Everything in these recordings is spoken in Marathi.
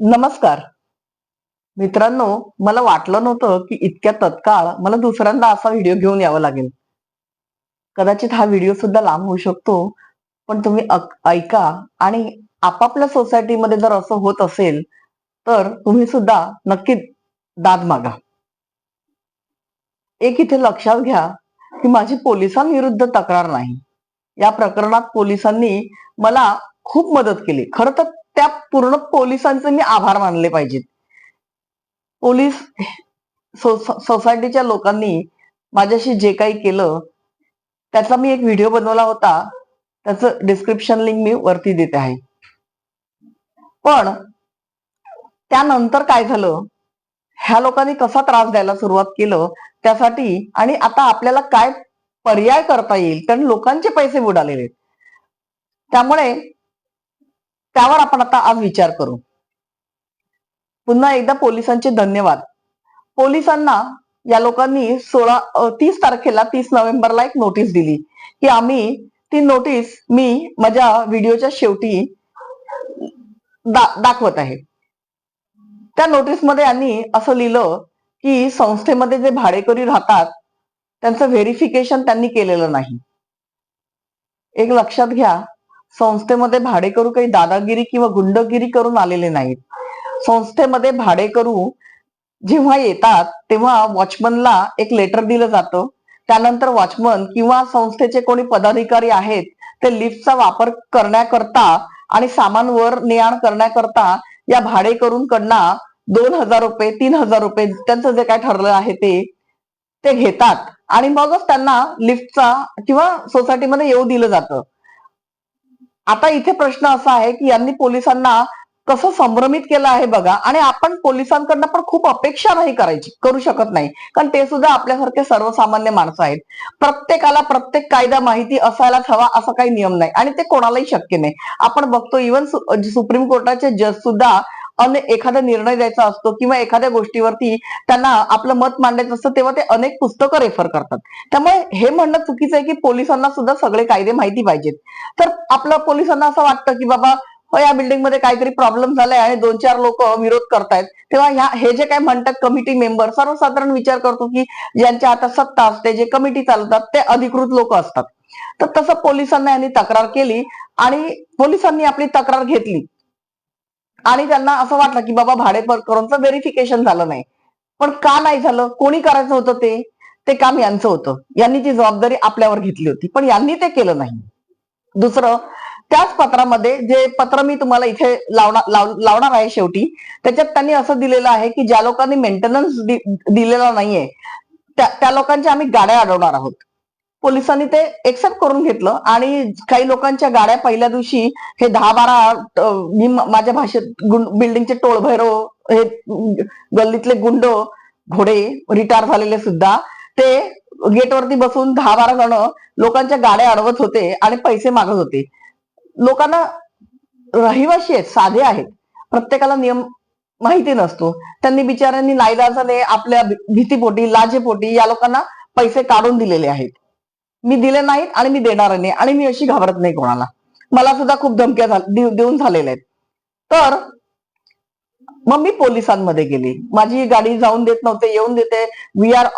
नमस्कार. मित्रांनो मला वाटलं नव्हतं की इतक्या तत्काळ मला दुसऱ्यांदा असा व्हिडिओ घेऊन यावा लागेल. कदाचित हा व्हिडिओ सुद्धा लांब होऊ शकतो पण तुम्ही ऐका आणि आपापल्या सोसायटीमध्ये जर असं होत असेल तर तुम्ही सुद्धा नक्की दाद मागा. एक इथे लक्षात घ्या की माझी पोलिसांविरुद्ध तक्रार नाही. या प्रकरणात पोलिसांनी मला खूप मदत केली. खरं तर त्या पूर्ण पोलिसांचे मी आभार मानले पाहिजेत. पोलीस सोसायटीच्या लोकांनी माझ्याशी जे काही केलं त्याचा मी एक व्हिडिओ बनवला होता. त्याचं डिस्क्रिप्शन लिंक मी वरती देते आहे. पण त्यानंतर काय झालं? ह्या लोकांनी कसा त्रास द्यायला सुरुवात केलं? त्यासाठी आणि आता आपल्याला काय पर्याय करता येईल? कारण लोकांचे पैसे बुडालेले आहेत. त्यामुळे त्यावर आपण आता आज विचार करू. पुन्हा एकदा पोलिसांचे धन्यवाद. पोलिसांना या लोकांनी सोळा तीस तारखेला तीस नोव्हेंबरला एक नोटीस दिली. की आम्ही ती नोटीस मी माझ्या व्हिडिओच्या शेवटी दा- दाखवत आहे. त्या नोटीसमध्ये यांनी असं लिहिलं की संस्थेमध्ये जे भाडेकरी राहतात त्यांचं व्हेरिफिकेशन त्यांनी केलेलं नाही. एक लक्षात घ्या संस्थेमध्ये भाडेकरू काही दादागिरी किंवा गुंडगिरी करून आलेले नाहीत. संस्थेमध्ये भाडेकरू जेव्हा येतात तेव्हा वॉचमनला एक लेटर दिलं जातं. त्यानंतर वॉचमन किंवा संस्थेचे कोणी पदाधिकारी आहेत ते लिफ्टचा वापर करण्याकरता आणि सामान वर ने आण करण्याकरता या भाडेकरूंकडनं दोन हजार रुपये तीन हजार रुपये त्यांचं जे काय ठरलं आहे ते ते घेतात. आणि मगच त्यांना लिफ्टचा किंवा सोसायटीमध्ये येऊ दिलं जातं. आता इथे प्रश्न असा आहे की यांनी पोलिसांना कसं संभ्रमित केलं आहे बघा. आणि आपण पोलिसांकडनं पण खूप अपेक्षा नाही करायची करू शकत नाही. कारण ते सुद्धा आपल्यासारखे सर्वसामान्य माणसं आहेत. प्रत्येकाला प्रत्येक कायदा माहिती असायलाच हवा असा काही नियम नाही. आणि ते कोणालाही शक्य नाही. आपण बघतो इव्हन सुप्रीम कोर्टाचे जज सुद्धा अनेक एखादा निर्णय द्यायचा असतो किंवा एखाद्या गोष्टीवरती त्यांना आपलं मत मांडायचं असतं तेव्हा ते अनेक पुस्तकं रेफर करतात. त्यामुळे हे म्हणणं चुकीचं आहे की पोलिसांना सुद्धा सगळे कायदे माहिती पाहिजेत. तर आपलं पोलिसांना असं वाटतं की बाबा हो, या बिल्डिंगमध्ये काहीतरी प्रॉब्लेम झालाय आणि दोन चार लोक विरोध करतायत. तेव्हा ह्या हे जे काय म्हणतात कमिटी मेंबर सर्वसाधारण विचार करतो की ज्यांच्या आता सत्ता असते जे कमिटी चालवतात ते अधिकृत लोक असतात. तर तसं पोलिसांना यांनी तक्रार केली आणि पोलिसांनी आपली तक्रार घेतली. आणि त्यांना असं वाटलं की बाबा भाडेकरूंचं व्हेरिफिकेशन झालं नाही. पण का नाही झालं? कोणी करायचं होतं ते? ते काम यांचं होतं. यांनी ती जबाबदारी आपल्यावर घेतली होती. पण यांनी ते केलं नाही. दुसरं त्याच पत्रामध्ये जे पत्र मी तुम्हाला इथे लावणार लावणार आहे शेवटी त्याच्यात त्यांनी असं दिलेलं आहे की ज्या लोकांनी मेंटेनन्स दिलेला नाहीये त्या त्या लोकांच्या आम्ही गाड्या अडवणार आहोत. पोलिसांनी ते एक्सेप्ट करून घेतलं. आणि काही लोकांच्या गाड्या पहिल्या दिवशी हे दहा बारा मी माझ्या भाषेत बिल्डिंगचे टोळभैरव हे गल्लीतले गुंड घोडे रिटायर झालेले सुद्धा ते गेटवरती बसून दहा बारा जण लोकांच्या गाड्या अडवत होते आणि पैसे मागत होते. लोकांना रहिवाशी आहेत साधे आहेत. प्रत्येकाला नियम माहिती नसतो. त्यांनी बिचाऱ्यांनी नाईलाजाने आपल्या भीतीपोटी लाजेपोटी या लोकांना पैसे काढून दिलेले आहेत. मी दिले नाहीत आणि मी देणार नाही आणि मी अशी घाबरत नाही कोणाला. मला सुद्धा खूप धमक्या देऊन झालेल्या आहेत. तर मग मी पोलिसांमध्ये गेली. माझी गाडी जाऊन देत नव्हते येऊन देते. वी आर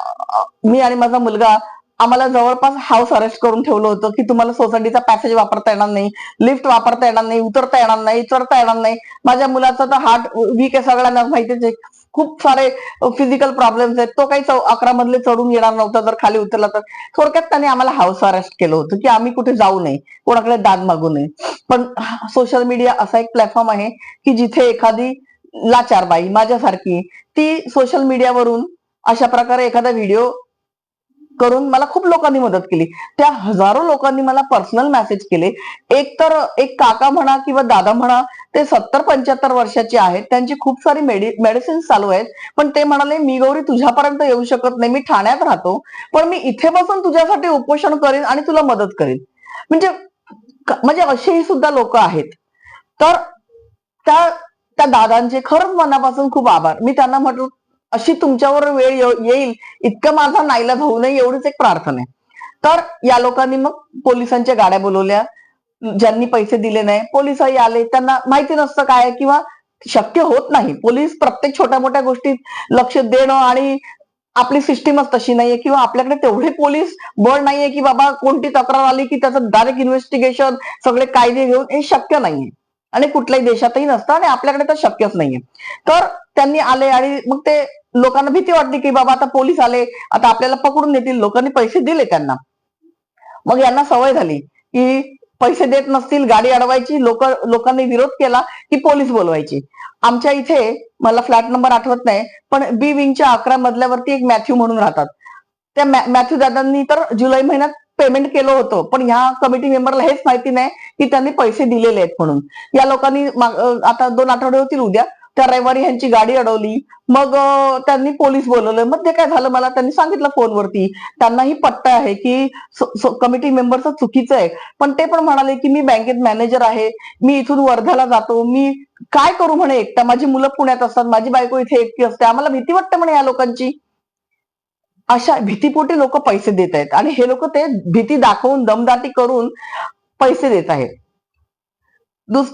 मी आणि माझा मुलगा आम्हाला जवळपास हाऊस अरेस्ट करून ठेवलं होतं की तुम्हाला सोसायटीचा पॅसेज वापरता येणार नाही लिफ्ट वापरता येणार नाही उतरता येणार नाही चढता येणार नाही. माझ्या मुलाचा तर हार्ट वीक आहे सगळ्यांना माहितीच आहे. खूप सारे फिजिकल प्रॉब्लेम्स आहेत. तो काही चौ- अकरा मधले चढून येणार नव्हता जर खाली उतरला तर. थोडक्यात त्याने आम्हाला हाऊस अरेस्ट केलं होतं की आम्ही कुठे जाऊ नये. कोणाकडे दाद मागू नये. पण सोशल मीडिया असा एक प्लॅटफॉर्म आहे की जिथे एखादी लाचार बाई माझ्यासारखी ती सोशल मीडियावरून अशा प्रकारे एखादा व्हिडिओ करून मला खूप लोकांनी मदत केली. त्या हजारो लोकांनी मला पर्सनल मेसेज केले. एक तर एक काका म्हणा किंवा दादा म्हणा ते सत्तर पंच्याहत्तर वर्षाचे आहेत. त्यांची खूप सारी मेडि मेडिसिन चालू आहेत. पण ते म्हणाले मी गौरी तुझ्यापर्यंत येऊ शकत नाही. मी ठाण्यात राहतो. पण मी इथे बसून तुझ्यासाठी उपोषण करेन आणि तुला मदत करेन. म्हणजे म्हणजे असेही सुद्धा लोक आहेत. तर त्या त्या दादांचे खरंच मनापासून खूप आभार. मी त्यांना म्हटलं अशी तुमच्यावर वेळ येईल. इतकं माझा नाईलाज होऊ नये एवढीच एक प्रार्थना आहे. तर या लोकांनी मग पोलिसांच्या गाड्या बोलवल्या. ज्यांनी पैसे दिले नाही पोलिसही आले. त्यांना माहिती नसतं काय किंवा शक्य होत नाही. पोलीस प्रत्येक छोट्या मोठ्या गोष्टीत लक्ष देणं आणि आपली सिस्टीमच तशी नाहीये किंवा आपल्याकडे तेवढे पोलीस बळ नाहीये की बाबा कोणती तक्रार आली की त्याचं डायरेक्ट इन्व्हेस्टिगेशन सगळे कायदे घेऊन हे शक्य नाहीये. आणि कुठल्याही देशातही नसतं आणि आपल्याकडे तर शक्यच नाहीये. तर त्यांनी आले आणि मग ते लोकांना भीती वाटली की बाबा आता पोलीस आले आता आपल्याला पकडून नेतील लोकांनी पैसे दिले त्यांना. मग यांना सवय झाली की पैसे देत नसतील गाडी अडवायची लोक लोकांनी विरोध केला की पोलीस बोलवायची. आमच्या इथे मला फ्लॅट नंबर आठवत नाही पण बी विंगच्या अकरा मधल्यावरती एक मॅथ्यू म्हणून राहतात. त्या मॅ- मॅथ्यू दादांनी तर जुलै महिन्यात पेमेंट केलं होतं. पण ह्या कमिटी मेंबरला हेच माहिती नाही की त्यांनी पैसे दिलेले आहेत म्हणून. या लोकांनी आता दोन आठवडे होतील उद्या त्या रविवारी ह्यांची गाडी अडवली. मग त्यांनी पोलीस बोलवलं. मग ते काय झालं मला त्यांनी सांगितलं फोनवरती. त्यांनाही पट्टा आहे की कमिटी मेंबरचं चुकीचं आहे. पण ते पण म्हणाले की मी बँकेत मॅनेजर आहे. मी इथून वर्ध्याला जातो. मी काय करू म्हणे एकटा? माझी मुलं पुण्यात असतात. माझी बायको इथे एकटी असते. आम्हाला भीती वाटते म्हणे या लोकांची. अशा भीतीपोटी लोक पैसे देत आहेत. आणि हे लोक ते भीती दाखवून दमदाटी करून पैसे देत आहेत.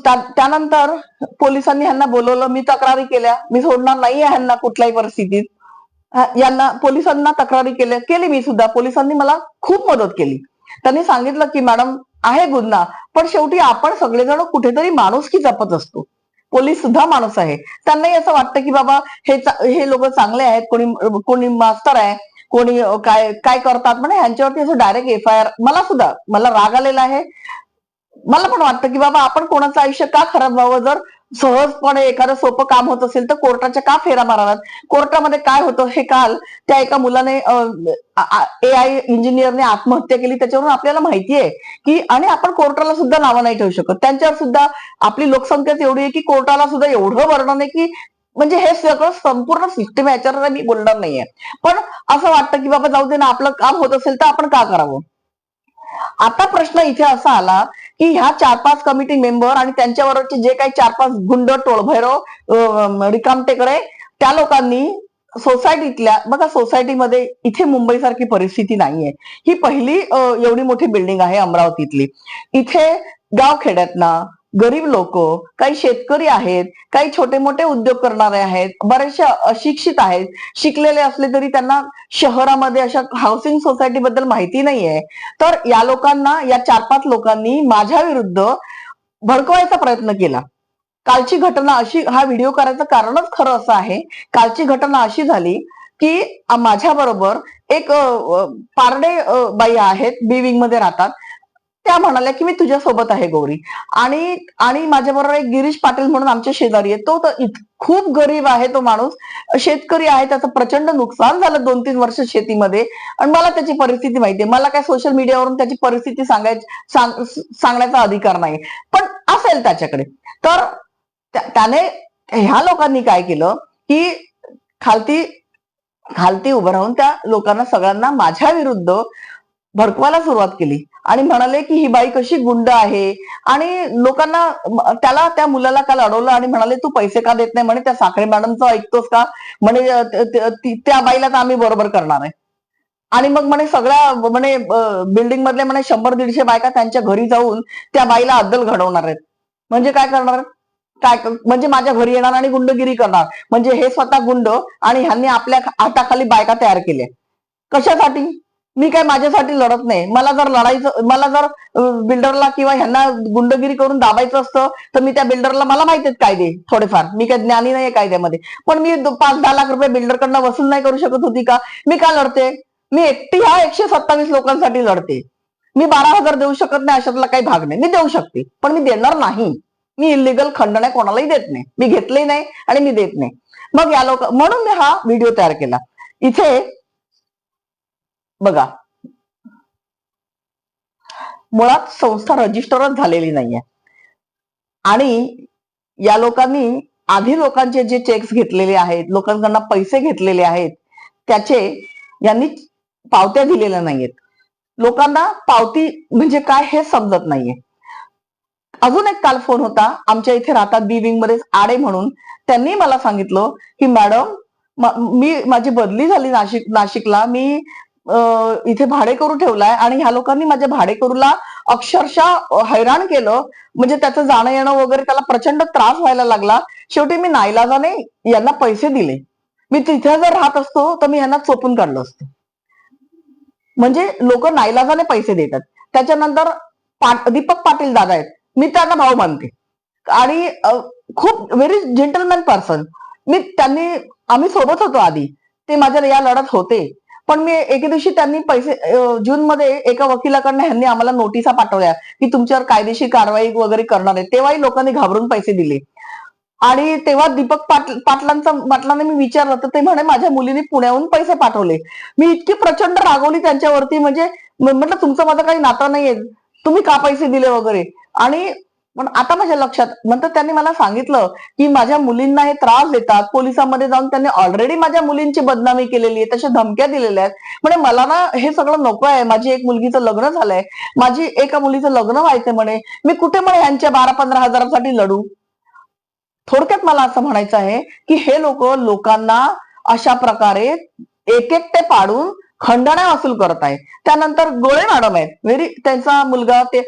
त्यानंतर पोलिसांनी ह्यांना बोलवलं मी तक्रारी केल्या. मी सोडणार नाहीये ह्यांना कुठल्याही परिस्थितीत. यांना पोलिसांना तक्रारी केल्या केली मी सुद्धा. पोलिसांनी मला खूप मदत केली. त्यांनी सांगितलं की मॅडम आहे गुन्हा पण शेवटी आपण सगळेजण कुठेतरी माणुसकी जपत असतो. पोलीस सुद्धा माणूस आहे. त्यांनाही असं वाटतं की बाबा हे हे लोक चांगले आहेत कोणी कोणी मास्तर आहे कोणी काय काय करतात म्हणजे ह्यांच्यावरती असं डायरेक्ट एफ आय आर मला सुद्धा मला राग आलेला आहे. मला पण वाटतं की बाबा आपण कोणाचं आयुष्य का खराब व्हावं? जर सहजपणे एखादं सोपं काम होत असेल तर कोर्टाच्या का फेरा माराव्यात कोर्टामध्ये काय होतं हे काल त्या एका मुलाने ए आय इंजिनियरने आत्महत्या केली. त्याच्यावरून आपल्याला माहिती आहे की आणि आपण कोर्टाला सुद्धा नावं नाही ठेवू शकत. त्यांच्यावर सुद्धा आपली लोकसंख्याच एवढी आहे की कोर्टाला सुद्धा एवढं वर्णन आहे की म्हणजे हे सगळं संपूर्ण सिस्टम याच्यावर मी बोलणार नाहीये. पण असं वाटतं की बाबा जाऊ दे ना आपलं काम होत असेल तर आपण का करावं? आता प्रश्न इथे असा आला की ह्या चार पाच कमिटी मेंबर आणि त्यांच्याबरोबरचे जे काही चार पाच गुंड टोळभैरव रिकामटेकडे त्या लोकांनी सोसायटीतल्या बघा सोसायटीमध्ये इथे मुंबई सारखी परिस्थिती नाहीये. ही पहिली एवढी मोठी बिल्डिंग आहे अमरावतीतली. इथे गावखेड्यातना गरीब लोक काही शेतकरी आहेत काही छोटे मोठे उद्योग करणारे आहेत बरेचसे अशिक्षित आहेत शिकलेले असले तरी त्यांना शहरामध्ये अशा हाऊसिंग सोसायटी बद्दल माहिती नाहीये. तर या लोकांना या चार पाच लोकांनी माझ्या विरुद्ध भडकवायचा प्रयत्न केला. कालची घटना अशी हा व्हिडिओ करायचं कारणच खरं असं आहे. कालची घटना अशी झाली की माझ्या बरोबर एक पारडे बाई आहेत बिविंगमध्ये राहतात. त्या म्हणाल्या की मी तुझ्या सोबत आहे गौरी. आणि आणि माझ्याबरोबर एक गिरीश पाटील म्हणून आमच्या शेजारी आहे. तो तर इत- खूप गरीब आहे तो माणूस. शेतकरी आहे त्याचं प्रचंड नुकसान झालं दोन तीन वर्ष शेतीमध्ये. आणि मला त्याची परिस्थिती माहिती आहे. मला काय सोशल मीडियावरून त्याची परिस्थिती सांगायची सांग- सांगण्याचा अधिकार नाही. पण असेल त्याच्याकडे. तर त्याने ह्या लोकांनी काय केलं की खालती खालती उभं राहून त्या लोकांना सगळ्यांना माझ्या विरुद्ध भडकवायला सुरुवात केली. आणि म्हणाले की ही बाई कशी गुंड आहे? आणि लोकांना त्याला त्या मुलाला काल अडवलं आणि म्हणाले तू पैसे का देत नाही? म्हणे त्या साखरे मॅडमचं ऐकतोस का? म्हणे त्या बाईला तर आम्ही बरोबर करणार आहे. आणि मग म्हणे सगळ्या म्हणे बिल्डिंग मधले म्हणे शंभर दीडशे बायका त्यांच्या घरी जाऊन त्या बाईला अद्दल घडवणार आहेत. म्हणजे काय करणार? आहेत? काय म्हणजे माझ्या घरी येणार आणि गुंडगिरी करणार. म्हणजे हे स्वतः गुंड आणि ह्यांनी आपल्या हाताखाली बायका तयार केल्या. कशासाठी? मी काय माझ्यासाठी लढत नाही. मला जर लढायचं मला जर बिल्डरला किंवा ह्यांना गुंडगिरी करून दाबायचं असतं तर मी त्या बिल्डरला मला माहिती आहेत कायदे थोडेफार. मी काय ज्ञानी नाही कायद्यामध्ये. पण मी पाच दहा लाख रुपये बिल्डरकडनं वसूल नाही करू शकत होती का? मी का लढते? मी एकटी ह्या एकशे सत्तावीस लोकांसाठी लढते. मी बारा हजार देऊ शकत नाही अशातला काही भाग नाही. मी देऊ शकते पण मी देणार नाही. मी इलिगल खंडण्या कोणालाही देत नाही. मी घेतलंही नाही आणि मी देत नाही. मग या लोक म्हणून मी हा व्हिडिओ तयार केला. इथे बघा. मुळात संस्था रजिस्टरच झालेली नाहीये. आणि या लोकांनी आधी लोकांचे जे चेक्स घेतलेले आहेत लोकांकडनं पैसे घेतलेले आहेत त्याचे यांनी पावत्या दिलेल्या नाहीयेत. लोकांना पावती म्हणजे काय हे समजत नाहीये. अजून एक काल फोन होता आमच्या इथे राहतात बी विंगमध्ये आडे म्हणून. त्यांनी मला सांगितलं की मॅडम मी माझी बदली झाली नाशिक नाशिकला. मी इथे भाडेकरू ठेवलाय आणि ह्या लोकांनी माझ्या भाडेकरूला अक्षरशः हैराण केलं. म्हणजे त्याचं जाणं येणं वगैरे त्याला प्रचंड त्रास व्हायला लागला. शेवटी मी नाईलाजाने यांना पैसे दिले. मी तिथे जर राहत असतो तर मी यांना चोपून काढलं असतं. म्हणजे लोक नाईलाजाने पैसे देतात. त्याच्यानंतर पा- दीपक पाटील दादा आहेत. मी त्यांना भाऊ मानते. आणि खूप व्हेरी जेंटलमॅन पर्सन मी त्यांनी आम्ही सोबत होतो आधी. ते माझ्या या लढत होते. पण मी एके दिवशी त्यांनी पैसे जून मध्ये एका वकिलाकडनं ह्यांनी आम्हाला नोटिसा पाठवल्या की तुमच्यावर कायदेशीर कारवाई वगैरे करणार आहे. तेव्हाही लोकांनी घाबरून पैसे दिले. आणि तेव्हा दीपक पाटील पाटलांचा पाटलांना मी विचारलं तर ते म्हणे माझ्या मुलीने पुण्याहून पैसे पाठवले. मी इतकी प्रचंड रागवली त्यांच्यावरती म्हणजे म्हटलं तुमचं माझं काही नातं नाहीये. तुम्ही का पैसे दिले वगैरे? आणि पण आता माझ्या लक्षात नंतर त्यांनी मला सांगितलं की माझ्या मुलींना हे त्रास देतात. पोलिसांमध्ये जाऊन त्यांनी ऑलरेडी माझ्या मुलींची बदनामी केलेली आहे तशा धमक्या दिलेल्या आहेत. म्हणजे मला ना हे सगळं नको आहे. माझी एक मुलगीचं लग्न झालंय. माझी एका मुलीचं लग्न व्हायचंय म्हणे. मी कुठे म्हणे ह्यांच्या बारा पंधरा हजारासाठी लढू? थोडक्यात मला असं म्हणायचं आहे की हे लोक लोकांना अशा प्रकारे एक एकटे पाडून खंडण्या वसूल करत आहे. त्यानंतर गोळे मॅडम आहेत. व्हेरी त्यांचा मुलगा ते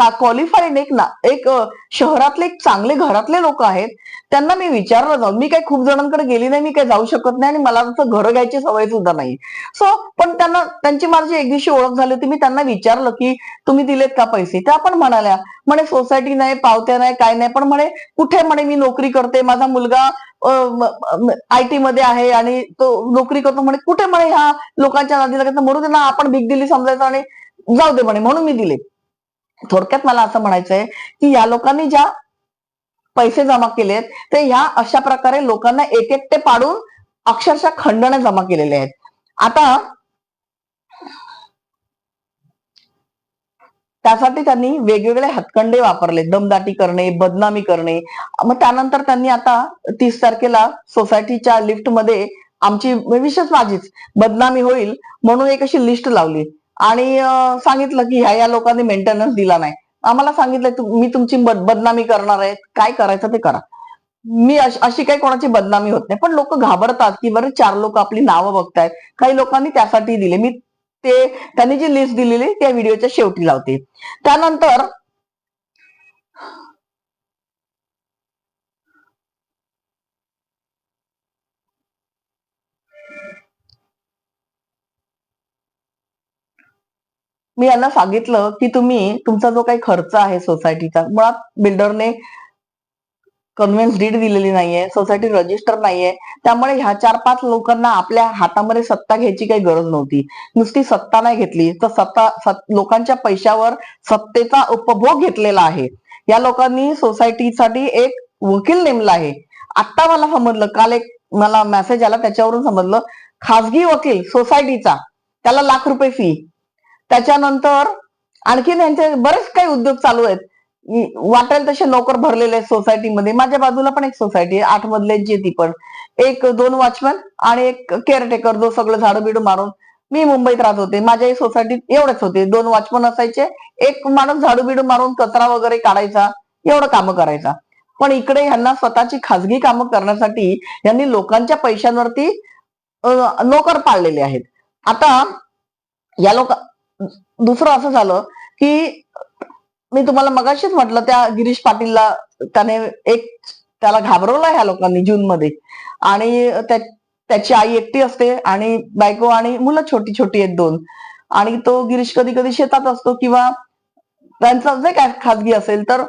क्वालिफाईड एक ना एक शहरातले एक चांगले घरातले लोक आहेत. त्यांना मी विचारलं जाऊन मी काही खूप जणांकडे गेली नाही मी काही जाऊ शकत नाही आणि मला तसं घर घ्यायची सवय सुद्धा नाही. सो पण त्यांना त्यांची माझी एक दिवशी ओळख झाली होती मी त्यांना विचारलं की तुम्ही दिलेत का पैसे? त्या पण म्हणाल्या म्हणे सोसायटी नाही पावत्या नाही काय नाही. पण म्हणे कुठे म्हणे मी नोकरी करते? माझा मुलगा आय टी मध्ये आहे आणि तो नोकरी करतो म्हणे कुठे म्हणे ह्या लोकांच्या नादी लागत? म्हणून त्यांना आपण बिग दिली समजायचं आणि जाऊ दे म्हणे म्हणून मी दिले. थोडक्यात मला असं म्हणायचंय की या लोकांनी ज्या पैसे जमा केलेत ते ह्या अशा प्रकारे लोकांना एक एकटे पाडून अक्षरशः खंडण्या जमा केलेल्या आहेत. आता त्यासाठी त्यांनी वेगवेगळे हतकंडे वापरले दमदाटी करणे बदनामी करणे. मग त्यानंतर त्यांनी आता तीस तारखेला सोसायटीच्या लिफ्टमध्ये आमची विशेष माझीच बदनामी होईल म्हणून एक अशी लिस्ट लावली. आणि सांगितलं की ह्या या लोकांनी मेंटेनन्स दिला नाही. आम्हाला सांगितलं मी तुमची बदनामी करणार आहे. काय करायचं ते करा. मी अशी काही कोणाची बदनामी होत नाही. पण लोक घाबरतात की बरं चार लोक आपली नावं बघतायत. काही लोकांनी त्यासाठी दिले. मी ते त्यांनी जी लिस्ट दिलेली त्या व्हिडिओच्या शेवटी लावते. त्यानंतर मी यांना सांगितलं की तुम्ही तुमचा जो काही खर्च आहे सोसायटीचा मुळात बिल्डरने कन्व्हेन्स डीड दिलेली नाहीये सोसायटी रजिस्टर नाहीये. त्यामुळे ह्या चार पाच लोकांना आपल्या हातामध्ये सत्ता घ्यायची काही गरज नव्हती. नुसती सत्ता नाही घेतली तर सत्ता सत- लोकांच्या पैशावर सत्तेचा उपभोग घेतलेला आहे. या लोकांनी सोसायटीसाठी एक वकील नेमला आहे. आता मला समजलं काल एक मला मेसेज आला त्याच्यावरून समजलं खासगी वकील सोसायटीचा त्याला लाख रुपये फी त्याच्यानंतर आणखीन यांचे बरेच काही उद्योग चालू आहेत. वाटेल तसे नोकर भरलेले आहेत सोसायटीमध्ये माझ्या बाजूला पण एक सोसायटी आहे आठ मधल्यांची ती पण. एक दोन वॉचमॅन आणि एक केअरटेकर जो सगळं झाडं बिडू मारून मी मुंबईत राहत होते. माझ्याही सोसायटीत एवढेच होते. दोन वॉचमन असायचे. एक माणूस झाडू बिडू मारून कचरा वगैरे काढायचा एवढं कामं करायचा. पण इकडे ह्यांना स्वतःची खाजगी कामं करण्यासाठी यांनी लोकांच्या पैशांवरती नोकर पाळलेले आहेत. आता या लोक दुसरं असं झालं की मी तुम्हाला मगाशीच म्हटलं त्या गिरीश पाटीलला त्याने एक त्याला घाबरवलं ह्या लोकांनी जून मध्ये. आणि त्याची आई एकटी असते आणि बायको आणि मुलं छोटी छोटी आहेत दोन. आणि तो गिरीश कधी कधी शेतात असतो किंवा त्यांचं जे काय खाजगी असेल तर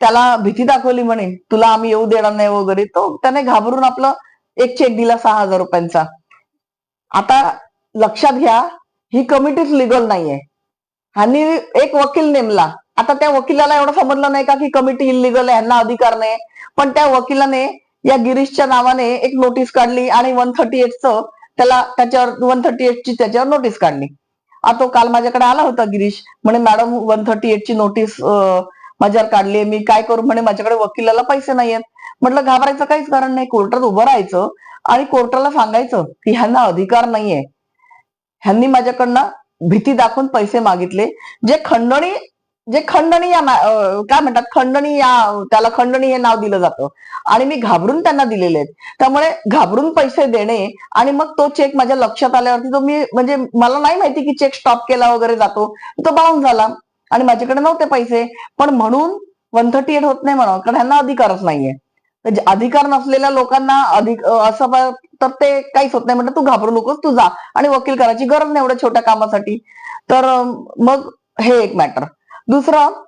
त्याला भीती दाखवली म्हणे तुला आम्ही येऊ देणार नाही वगैरे. तो त्याने घाबरून आपलं एक चेक दिला सहा हजार रुपयांचा. आता लक्षात घ्या ही कमिटीच लिगल नाहीये. ह्यांनी एक वकील नेमला. आता त्या वकिलाला एवढं समजलं नाही का की कमिटी इलिगल आहे यांना अधिकार नाही. पण त्या वकिलाने या गिरीशच्या नावाने एक नोटीस काढली आणि वन थर्टी एटचं त्याला त्याच्यावर वन थर्टी एटची त्याच्यावर नोटीस काढली. आता तो काल माझ्याकडे आला होता गिरीश. म्हणे मॅडम वन थर्टी एटची नोटीस माझ्यावर काढली मी काय करू? म्हणे माझ्याकडे वकिलाला पैसे नाहीयेत. म्हटलं घाबरायचं काहीच कारण नाही. कोर्टात उभं राहायचं आणि कोर्टाला सांगायचं की ह्यांना अधिकार नाहीये. ह्यांनी माझ्याकडनं भीती दाखवून पैसे मागितले. जे खंडणी जे खंडणी या काय म्हणतात? खंडणी या त्याला खंडणी हे नाव दिलं जातं. आणि मी घाबरून त्यांना दिलेले आहेत. त्यामुळे घाबरून पैसे देणे आणि मग तो चेक माझ्या लक्षात आल्यावरती तो मी म्हणजे मला नाही माहिती की चेक स्टॉप केला वगैरे जातो. तो बाउन्स झाला. आणि माझ्याकडे नव्हते पैसे. पण म्हणून वन थर्टी एट होत नाही म्हणा कारण ह्यांना अधिकारच नाहीये. म्हणजे अधिकार नसलेल्या लोकांना अधिक असं तर ते काहीच होत नाही. म्हणतात तू घाबरू नकोस तू जा. आणि वकील करायची गरज नाही एवढ्या छोट्या कामासाठी. तर मग हे एक मॅटर दुसरं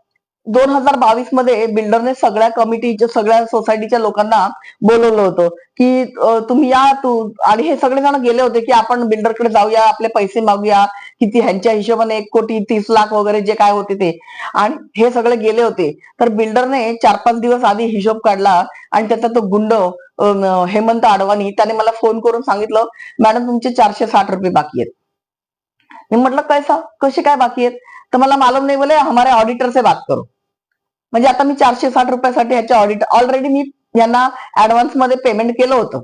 दोन हजार बावीसमध्ये बिल्डरने सगळ्या कमिटीच्या सगळ्या सोसायटीच्या लोकांना बोलवलं होतं की तुम्ही या तू आणि हे सगळेजण गेले होते की आपण बिल्डरकडे जाऊया आपले पैसे मागूया किती ह्यांच्या हिशोबाने एक कोटी तीस लाख वगैरे जे काय होते ते. आणि हे सगळे गेले होते. तर बिल्डरने चार पाच दिवस आधी हिशोब काढला आणि त्याचा तो गुंड हेमंत आडवाणी त्याने मला फोन करून सांगितलं मॅडम तुमचे चारशे साठ रुपये बाकी आहेत. मी म्हटलं कैसा? कसे काय बाकी आहेत? तर मला मालूम नाही बोले हमारे ऑडिटर से बात करो. म्हणजे आता मी चारशे साठ रुपयासाठी ह्याचे ऑडिट ऑलरेडी मी यांना ऍडव्हान्समध्ये पेमेंट केलं होतं.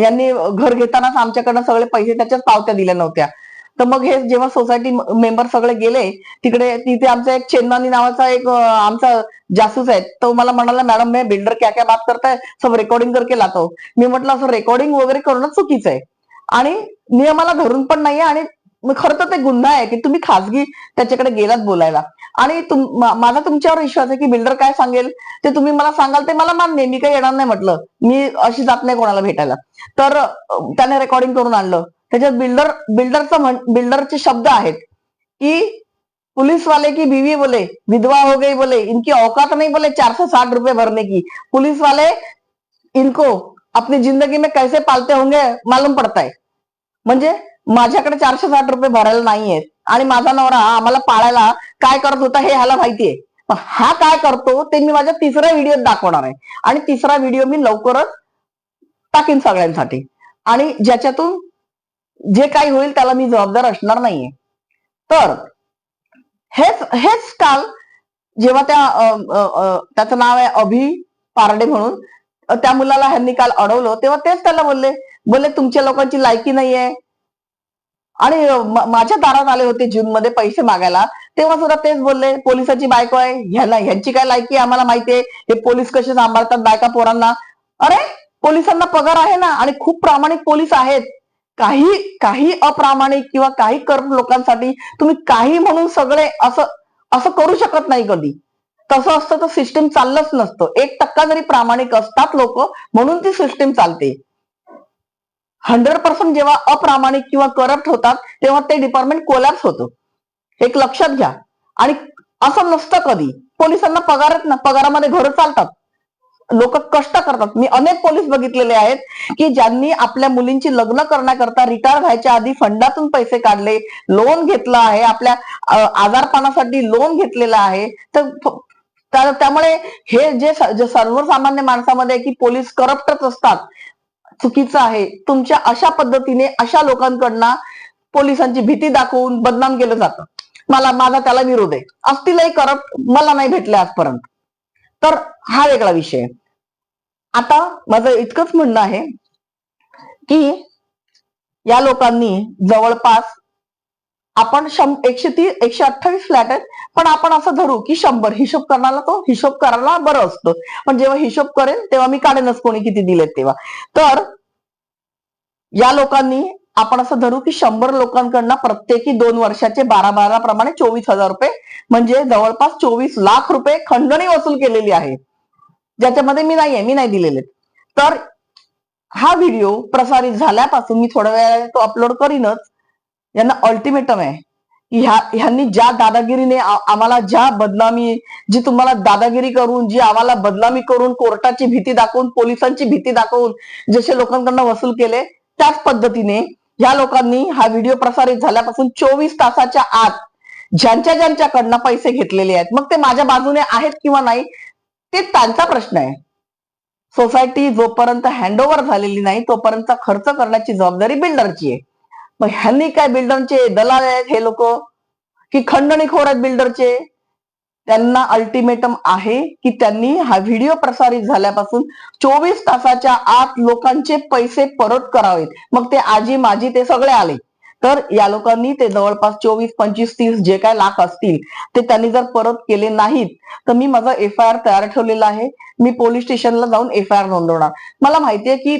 यांनी घर घेतानाच आमच्याकडनं सगळे पैसे त्याच्याच पावत्या दिल्या नव्हत्या. तर मग हे जेव्हा सोसायटी मेंबर सगळे गेले तिकडे तिथे आमचा एक चेन्नानी नावाचा एक आमचा जासूस आहे तो मला म्हणाला मॅडम मी बिल्डर क्या क्या बात करताय सब रेकॉर्डिंग करके लातो. मी म्हटलं असं रेकॉर्डिंग वगैरे करणं चुकीचं आहे. आणि नियमाला धरून पण नाहीये आणि मग खरं तर ते गुन्हा आहे की तुम्ही खासगी त्याच्याकडे गेलात बोलायला. आणि तुम- माझा तुमच्यावर विश्वास आहे की बिल्डर काय सांगेल? ते तुम्ही मला सांगाल ते मला मान्य मी काही येणार नाही म्हटलं. मी अशी जात नाही कोणाला भेटायला. तर त्याने रेकॉर्डिंग करून आणलं. त्याच्यात बिल्डर बिल्डरचं म्हण बिल्डरचे शब्द आहेत की पुलिस वाले की बीवी बोले विधवा हो गई बोले इनकी औकात नहीं बोले चार सौ साठ रुपए भरने की. पुलिस वाले इनको अपनी जिंदगी में कैसे पालते होंगे मालूम पडता है. म्हणजे माझ्याकडे चारशे साठ रुपये भरायला नाहीयेत. आणि माझा नवरा आम्हाला पाळायला काय करत होता हे ह्याला माहितीये. पण हा काय करतो ते मी माझ्या तिसऱ्या व्हिडिओत दाखवणार आहे. आणि तिसरा व्हिडिओ मी लवकरच टाकीन सगळ्यांसाठी. आणि ज्याच्यातून जे काही होईल त्याला मी जबाबदार असणार नाहीये. तर हेच हेच काल जेव्हा त्या त्याचं नाव आहे अभि पारडे म्हणून त्या मुलाला ह्यांनी काल अडवलं तेव्हा तेच त्याला बोलले. बोलले तुमच्या लोकांची लायकी नाहीये. आणि माझ्या दारात आले होते जून मध्ये पैसे मागायला तेव्हा सुद्धा तेच बोलले पोलिसाची बायको आहे ह्याला ह्यांची काय लायकी आहे आम्हाला माहितीये हे पोलीस कसे सांभाळतात बायका पोरांना. अरे पोलिसांना पगार आहे ना आणि खूप प्रामाणिक पोलीस आहेत. काही काही अप्रामाणिक किंवा काही करप लोकांसाठी तुम्ही काही म्हणून सगळे असं असं करू शकत नाही कधी. तसं असतं तर सिस्टीम चाललंच नसतं. एक टक्का जरी प्रामाणिक असतात लोक म्हणून ती सिस्टीम चालते. हंड्रेड पर्सेंट जेव्हा अप्रामाणिक किंवा करप्ट होतात तेव्हा ते डिपार्टमेंट कोलॅप्स होतं. एक लक्षात घ्या. आणि असं नसतं कधी. पोलिसांना पगार ना पगारामध्ये घर चालतात. लोक कष्ट करतात. मी अनेक पोलीस बघितलेले आहेत की ज्यांनी आपल्या मुलींची लग्न करण्याकरता रिटायर व्हायच्या आधी फंडातून पैसे काढले लोन घेतलं आहे आपल्या आजारपणासाठी लोन घेतलेलं आहे. तर त्यामुळे हे जे सर्वसामान्य माणसामध्ये की पोलीस करप्टच असतात. चुकीचं आहे. तुमच्या अशा पद्धतीने अशा लोकांकडनं पोलिसांची भीती दाखवून बदनाम केलं जातं. मला माझा त्याला विरोध आहे. असतीलही करप्ट मला नाही भेटले आजपर्यंत. तर हा वेगळा विषय आता माझं इतकंच म्हणणं आहे की या लोकांनी जवळपास आपण शं एकशे तीस एकशे अठ्ठावीस फ्लॅट आहेत. पण आपण असं धरू की शंभर हिशोब करण्याला तो हिशोब करायला बरं असतो. पण जेव्हा हिशोब करेन तेव्हा मी काढेनच कोणी किती दिलेत तेव्हा. तर या लोकांनी आपण असं धरू की शंभर लोकांकडनं प्रत्येकी दोन वर्षाचे बारा बारा प्रमाणे चोवीस हजार रुपये म्हणजे जवळपास चोवीस लाख रुपये खंडणी वसूल केलेली आहे. ज्याच्यामध्ये मी नाहीये मी नाही दिलेले तर हा व्हिडिओ प्रसारित झाल्यापासून मी थोड्या वेळा तो अपलोड करीनच. यांना अल्टिमेटम आहे. ह्या ह्यांनी ज्या दादागिरीने आम्हाला ज्या बदनामी जी तुम्हाला दादागिरी करून जी आम्हाला बदनामी करून कोर्टाची भीती दाखवून पोलिसांची भीती दाखवून जसे लोकांकडनं वसूल केले त्याच पद्धतीने ह्या लोकांनी हा व्हिडिओ प्रसारित झाल्यापासून चोवीस तासाच्या आत ज्यांच्या ज्यांच्याकडनं पैसे घेतलेले आहेत मग ते माझ्या बाजूने आहेत किंवा नाही ते त्यांचा प्रश्न आहे. सोसायटी जोपर्यंत हँडओव्हर झालेली नाही तोपर्यंत खर्च करण्याची जबाबदारी बिल्डरची आहे. मग ह्यांनी काय बिल्डरचे दलाल आहेत हे लोक? की खंडणीखोर आहेत बिल्डरचे त्यांना अल्टिमेटम आहे की त्यांनी हा व्हिडिओ प्रसारित झाल्यापासून चोवीस तासाच्या आत लोकांचे पैसे परत करावेत. मग ते आजी माजी ते सगळे आले. तर या लोकांनी ते जवळपास चोवीस पंचवीस तीस जे काय लाख असतील ते त्यांनी जर परत केले नाहीत तर मी माझा एफ आय आर तयार ठेवलेला आहे. मी पोलीस स्टेशनला जाऊन एफ आय आर नोंदवणार. मला माहितीये की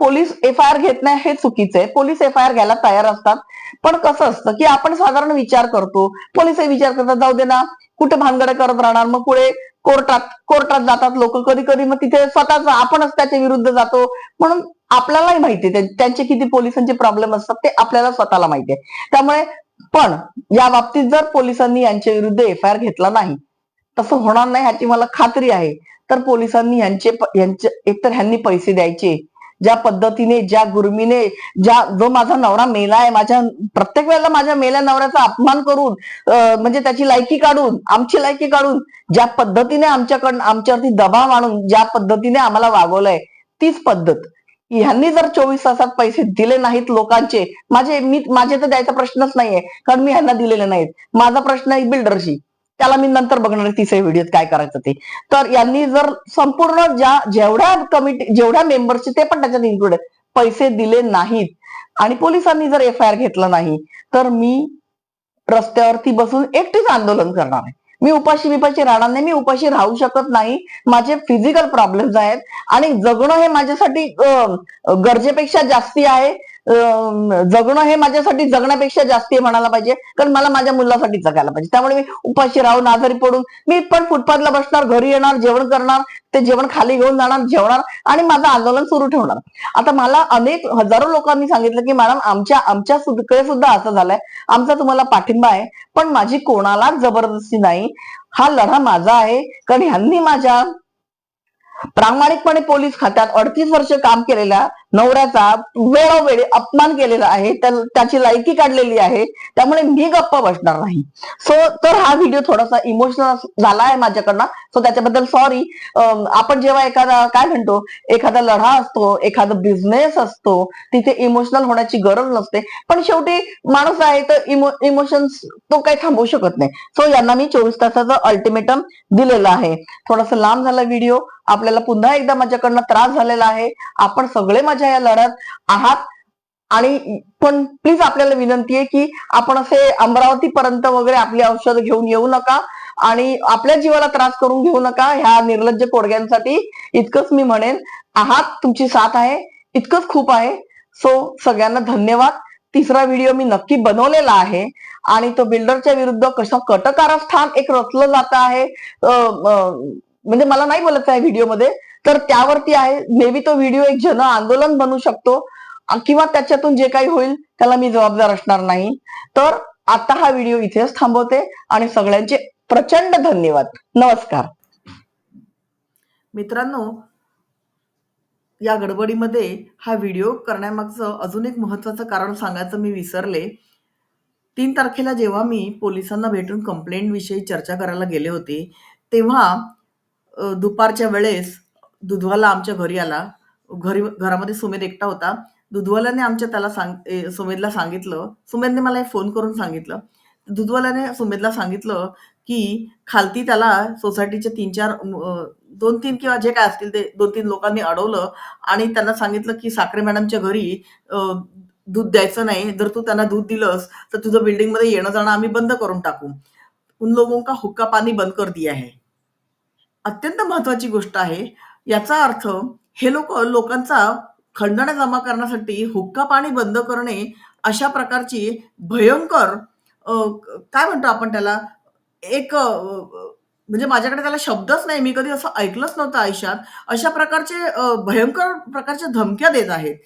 पोलीस एफ आय आर घेत नाही हे चुकीचं आहे. पोलीस एफ आय आर घ्यायला तयार असतात. पण कसं असतं की आपण साधारण विचार करतो. पोलीस विचार करतात जाऊ दे ना कुठे भानगड करत राहणार? मग पुढे कोर्टात कोर्टात जातात लोक. कधी कधी मग तिथे स्वतःच आपणच त्याच्या विरुद्ध जातो. म्हणून आपल्यालाही माहिती आहे. त्यांचे किती पोलिसांचे प्रॉब्लेम असतात ते आपल्याला स्वतःला माहिती आहे. त्यामुळे पण या बाबतीत जर पोलिसांनी यांच्या विरुद्ध एफ आय आर घेतला नाही तसं होणार नाही ह्याची मला खात्री आहे. तर पोलिसांनी यांचे यांचे एकतर ह्यांनी पैसे द्यायचे ज्या पद्धतीने ज्या गुरुमीने ज्या जो माझा नवरा मेला आहे माझ्या प्रत्येक वेळेला माझ्या मेल्या नवऱ्याचा अपमान करून म्हणजे त्याची लायकी काढून आमची लायकी काढून ज्या पद्धतीने आमच्याकडून आमच्यावरती दबाव आणून ज्या पद्धतीने आम्हाला वागवलंय तीच पद्धत. ह्यांनी जर चोवीस तासात पैसे दिले नाहीत लोकांचे माझे मी माझे तर द्यायचा प्रश्नच नाहीये कारण मी ह्यांना दिलेले नाहीत. माझा प्रश्न आहे बिल्डरशी त्याला मी नंतर बघणार आहे तिसऱ्या व्हिडिओत काय करायचं ते. तर यांनी जर संपूर्ण ज्या जेवढ्या कमिटी जेवढ्या मेंबर्सचे ते पण त्याच्यात इन्क्लूड आहेत. पैसे दिले नाहीत. आणि पोलिसांनी जर एफ आय आर घेतला नाही तर मी रस्त्यावरती बसून एकटीच आंदोलन करणार आहे. मी उपाशी विपाशी राहणार नाही मी उपाशी राहू शकत नाही. माझे फिजिकल प्रॉब्लेम्स आहेत. आणि जगणं हे माझ्यासाठी गरजेपेक्षा जास्ती आहे. जगणं हे माझ्यासाठी जगण्यापेक्षा जास्ती म्हणायला पाहिजे. कारण मला माझ्या मुलासाठी जगायला पाहिजे. त्यामुळे मी उपाशी राहून आजारी पडून मी पण फुटपाथला बसणार घरी येणार जेवण करणार ते जेवण खाली घेऊन जाणार जेवणार आणि माझं आंदोलन सुरू ठेवणार. आता मला अनेक हजारो लोकांनी सांगितलं की मॅडम आमच्या आमच्या सुद्धा सुद्धा असं झालंय. आमचा तुम्हाला पाठिंबा आहे पण माझी कोणालाच जबरदस्ती नाही. हा लढा माझा आहे. कारण ह्यांनी माझ्या प्रामाणिकपणे पोलीस खात्यात अडतीस वर्ष काम केलेल्या नवऱ्याचा वेळोवेळी अपमान केलेला आहे. त्याची लायकी काढलेली आहे. त्यामुळे मी गप्प बसणार नाही. सो तर हा व्हिडिओ थोडासा इमोशनल झाला आहे माझ्याकडनं. सो त्याच्याबद्दल सॉरी आपण जेव्हा एखादा काय म्हणतो? एखादा लढा असतो एखादा बिझनेस असतो तिथे इमोशनल होण्याची गरज नसते. पण शेवटी माणूस आहे तर इमो इमोशन्स तो काही थांबवू शकत नाही. सो यांना मी चोवीस तासाचं अल्टिमेटम दिलेलं आहे. थोडासा लांब झाला व्हिडिओ आपल्याला पुन्हा एकदा माझ्याकडनं त्रास झालेला आहे. आपण सगळे माझ्या या लढ्यात आहात. आणि पण प्लीज आपल्याला विनंती आहे की आपण असे अमरावती पर्यंत वगैरे आपली औषधं घेऊन येऊ नका. आणि आपल्या जीवाला त्रास करून घेऊ नका. ह्या निर्लज्ज कोडग्यांसाठी इतकंच मी म्हणेन. आहात तुमची साथ आहे. इतकंच खूप आहे. सो सगळ्यांना धन्यवाद. तिसरा व्हिडिओ मी नक्की बनवलेला आहे. आणि तो बिल्डरच्या विरुद्ध कसं कटकारस्थान एक रचलं जात आहे. म्हणजे मला नाही बोलत आहे व्हिडिओमध्ये तर त्यावरती आहे मे बी तो व्हिडिओ एक जन आंदोलन बनू शकतो किंवा त्याच्यातून जे काही होईल त्याला मी जबाबदार असणार नाही. तर आता हा व्हिडिओ इथेच थांबवते आणि सगळ्यांचे प्रचंड धन्यवाद. नमस्कार. मित्रांनो या गडबडीमध्ये हा व्हिडिओ करण्यामागचं अजून एक महत्वाचं कारण सांगायचं मी विसरले. तीन तारखेला जेव्हा मी पोलिसांना भेटून कंप्लेंट विषयी चर्चा करायला गेले होते तेव्हा अ, दुपारच्या वेळेस दुधवाला आमच्या घरी आला. घरी घरामध्ये सुमेध एकटा होता. दुधवाल्याने आमच्या त्याला सांग ए, सुमेधला सांगितलं. सुमेधने मला एक फोन करून सांगितलं. दुधवाल्याने सुमेधला सांगितलं की खालती त्याला सोसायटीचे तीन चार अ, दोन तीन किंवा जे काय असतील ते दोन तीन लोकांनी अडवलं आणि त्यांना सांगितलं की साखरे मॅडमच्या घरी अ, दूध द्यायचं नाही. जर तू त्यांना दूध दिलंस तर तुझं बिल्डिंगमध्ये येणं जाणं आम्ही बंद करून टाकू. उन लोगों का हुक्का पाणी बंद कर दिया है. अत्यंत महत्वाची गोष्ट आहे. याचा अर्थ हे लोक लोकांचा खंडण्या जमा करण्यासाठी हुक्का पाणी बंद करणे अशा प्रकारची भयंकर काय म्हणतो आपण त्याला? एक म्हणजे माझ्याकडे त्याला शब्दच नाही. मी कधी असं ऐकलंच नव्हतं आयुष्यात. अशा प्रकारचे भयंकर प्रकारच्या धमक्या देत आहेत.